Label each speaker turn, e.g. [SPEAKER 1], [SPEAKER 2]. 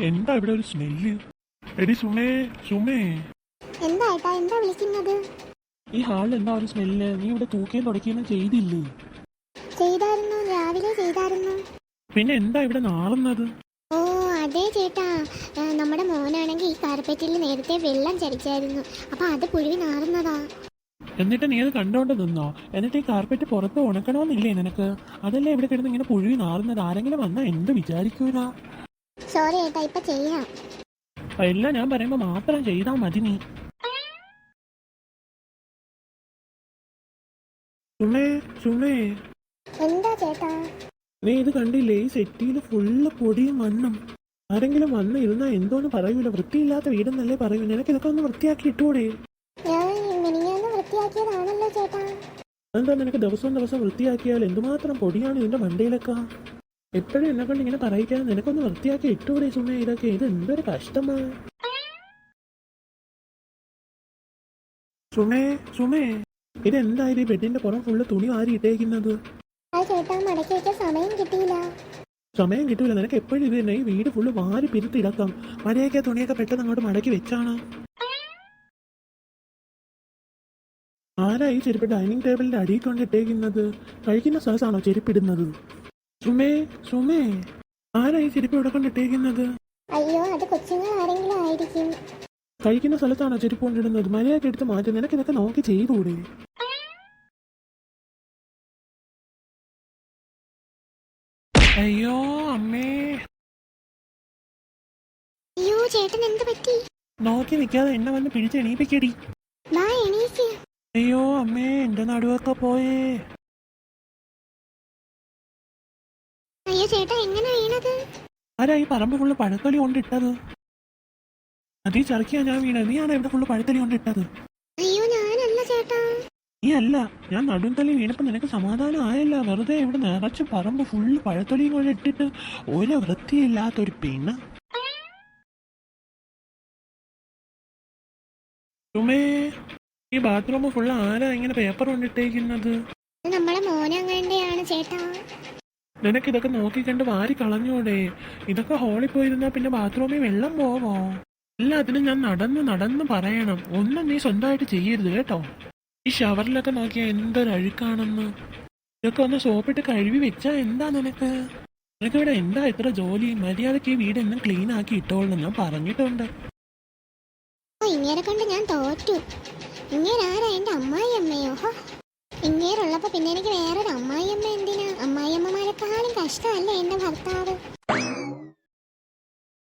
[SPEAKER 1] എന്താ ഇവിടെ ഒരു സ്മെല്ല്? എടി സുമേ സുമേ.
[SPEAKER 2] എന്താ ഏട്ടാ എന്താ വിളിക്കുന്നത്?
[SPEAKER 1] ഈ ഹാളിൽ എന്താ ഒരു സ്മെല്ല്? നീ ഇവിടെ തൂക്കുകയും തുടക്കുകയും ചെയ്തില്ലേ?
[SPEAKER 2] ചെയ്തായിരുന്നു രാവിലെ ചെയ്തായിരുന്നു.
[SPEAKER 1] പിന്നെ എന്താ ഇവിടെ നാളുന്നത്?
[SPEAKER 2] ഓ അതെ ചേട്ടാ. നമ്മുടെ മോനാണെങ്കിൽ ഈ കാർപ്പറ്റിൽ നേരത്തെ വെള്ളം ചരിച്ചായിരുന്നു അപ്പൊ അത് പുഴുവി നാറുന്നതാ.
[SPEAKER 1] എന്നിട്ട് നീ അത് കണ്ടോണ്ട് നിന്നോ? എന്നിട്ട് ഈ കാർപ്പറ്റ് പുറത്ത് ഉണക്കണമെന്നില്ലേ നിനക്ക്? അതല്ലേ ഇവിടെ കിടന്ന് ഇങ്ങനെ പുഴുവി നാറുന്നത്? ആരെങ്കിലും വന്നാ എന്ത് വിചാരിക്കൂല?
[SPEAKER 2] സോറി ഏട്ടാ ഇപ്പൊ ചെയ്യാം.
[SPEAKER 1] ഇല്ല ഞാൻ പറയുമ്പോ മാത്രം ചെയ്താ മതി നീ. സുമേ സുമേ
[SPEAKER 2] എന്താ ചേട്ടാ?
[SPEAKER 1] നീ ഇത് കണ്ടില്ലേ ഈ സെറ്റിയിൽ ഫുള്ള് പൊടിയും മണ്ണും. ആരെങ്കിലും വന്ന് ഇരുന്നാ എന്തോന്ന് പറയൂല വൃത്തിയില്ലാത്ത വീടെന്നല്ലേ പറയൂ. നിനക്ക് ഇതൊക്കെ ഒന്ന് വൃത്തിയാക്കി ഇട്ടൂടെ?
[SPEAKER 2] ഞാൻ മിനിഞ്ഞാന്ന് വൃത്തിയാക്കിയതാണല്ലോ ചേട്ടാ.
[SPEAKER 1] അതെന്താ നിനക്ക് ദിവസം ദിവസം വൃത്തിയാക്കിയാൽ എന്തുമാത്രം പൊടിയാണ് ഇതിന്റെ മണ്ടയിലൊക്കെ? എപ്പോഴും എന്നെ കൊണ്ട് ഇങ്ങനെ പറയിക്കാൻ നിനക്കൊന്ന് വൃത്തിയാക്കി ഇട്ടുകൂടെ സുമേ ഇതൊക്കെ. ഇത് എന്തൊരു കഷ്ടമാ. സുമേ സുമേ ഇതെന്തായാലും ഈ ബെഡിന്റെ പുറം ഫുള്ള് തുണി വാരി ഇട്ടേക്കുന്നത്?
[SPEAKER 2] അത് ചേട്ടാ മടക്കി വെക്കാൻ സമയം കിട്ടിയില്ല.
[SPEAKER 1] സമയം കിട്ടൂല. നിനക്ക് എപ്പോഴും ഇത് തന്നെ ഈ വീട് ഫുള്ള് വാരി പിരുത്തിടക്കാം മഴയൊക്കെ തുണിയൊക്കെ പെട്ടെന്ന് അങ്ങോട്ട് മടക്കി വെച്ചാണ്. ആരാ ഈ ചെരുപ്പ് ഡൈനിങ് ടേബിളിന്റെ അടിയിൽ കൊണ്ടിട്ടേക്കുന്നത് കഴിക്കുന്ന സ്ഥലത്താണോ ചെരുപ്പിടുന്നത് സുമേ സുമേ ആരാ ഈ ചെരുപ്പ് ഇവിടെ കൊണ്ടിട്ടേക്കുന്നത്
[SPEAKER 2] അയ്യോ അത് കൊച്ചുങ്ങൾ ആരെങ്കിലും ആയിരിക്കും.
[SPEAKER 1] കഴിക്കുന്ന സ്ഥലത്താണോ ചെരുപ്പ് കൊണ്ടിടുന്നത്? മര്യാദയ്ക്ക് എടുത്ത് മാറ്റി നിനക്ക് ഇതൊക്കെ നോക്കി ചെയ്തുകൂടെ അയ്യോ അമ്മേ.
[SPEAKER 2] അയ്യോ ചേട്ടൻ എന്ത് പറ്റി?
[SPEAKER 1] നോക്കി നിൽക്കാതെ എന്നെ വന്ന് പിടിച്ച് എണീപ്പിക്കടി. അയ്യോ അമ്മേ എന്റെ നടുവൊക്കെ പോയേ.
[SPEAKER 2] അയ്യോ ചേട്ടാ എങ്ങനെ വീണത്?
[SPEAKER 1] ആരാ ഈ പറമ്പ് ഫുള്ള് പഴത്തൊലി കൊണ്ടിട്ടത്? അതീ ചറക്കിയാ ഞാൻ വീണത്. നീയാണ് ഇവിടെ ഫുള്ള് പഴത്തൊലി കൊണ്ടിട്ടത്?
[SPEAKER 2] അയ്യോ ഞാനല്ല ചേട്ടാ.
[SPEAKER 1] നീ അല്ല. ഞാൻ നടുന്തള്ളി വീണപ്പോ നിനക്ക് സമാധാനം ആയല്ല. വെറുതെ ഇവിടെ നിറച്ച് പറമ്പ് ഫുള്ള് പഴത്തൊലിയും കൊണ്ട് ഇട്ടിട്ട് ഒരു വൃത്തിയില്ലാത്തൊരു പെണ്ണ്. ചുമേ ഈ ബാത്റൂം ഫുള്ള് ആരാ ഇങ്ങനെ പേപ്പർ കൊണ്ടിട്ടേക്കുന്നത്?
[SPEAKER 2] നമ്മളെ മോനെ അങ്ങനെയാണ് ചേട്ടാ.
[SPEAKER 1] നിനക്ക് ഇതൊക്കെ നോക്കിക്കണ്ട് വാരി കളഞ്ഞൂടെ? ഇതൊക്കെ ഹോളിൽ പോയിരുന്നാ പിന്നെ ബാത്റൂമിൽ വെള്ളം പോവോ? എല്ലാത്തിനും ഞാൻ നടന്ന് നടന്ന് പറയണം. ഒന്നും നീ സ്വന്തമായിട്ട് ചെയ്യരുത് കേട്ടോ. ഈ ഷവറിലൊക്കെ നോക്കിയാൽ എന്തൊരു അഴുക്കാണെന്ന്. ഇതൊക്കെ ഒന്ന് സോപ്പിട്ട് കഴുകി വെച്ചാ എന്താ നിനക്ക്? നിനക്ക് ഇവിടെ എന്താ ഇത്ര ജോലി? മര്യാദയ്ക്ക് ഈ വീട് എന്നും ക്ലീൻ ആക്കി ഇട്ടോളണം ഞാൻ പറഞ്ഞിട്ടുണ്ട്.
[SPEAKER 2] ഓ ഇങ്ങേരെ കൊണ്ട് ഞാൻ തോറ്റു. ഇങ്ങേരാരാ എന്റെ അമ്മായി അമ്മയോ ഇങ്ങേരുള്ളപ്പോ പിന്നെ എനിക്ക് വേറൊരു അമ്മായി അമ്മ അമ്മമാരെക്കാളും എന്റെ ഭർത്താവ്?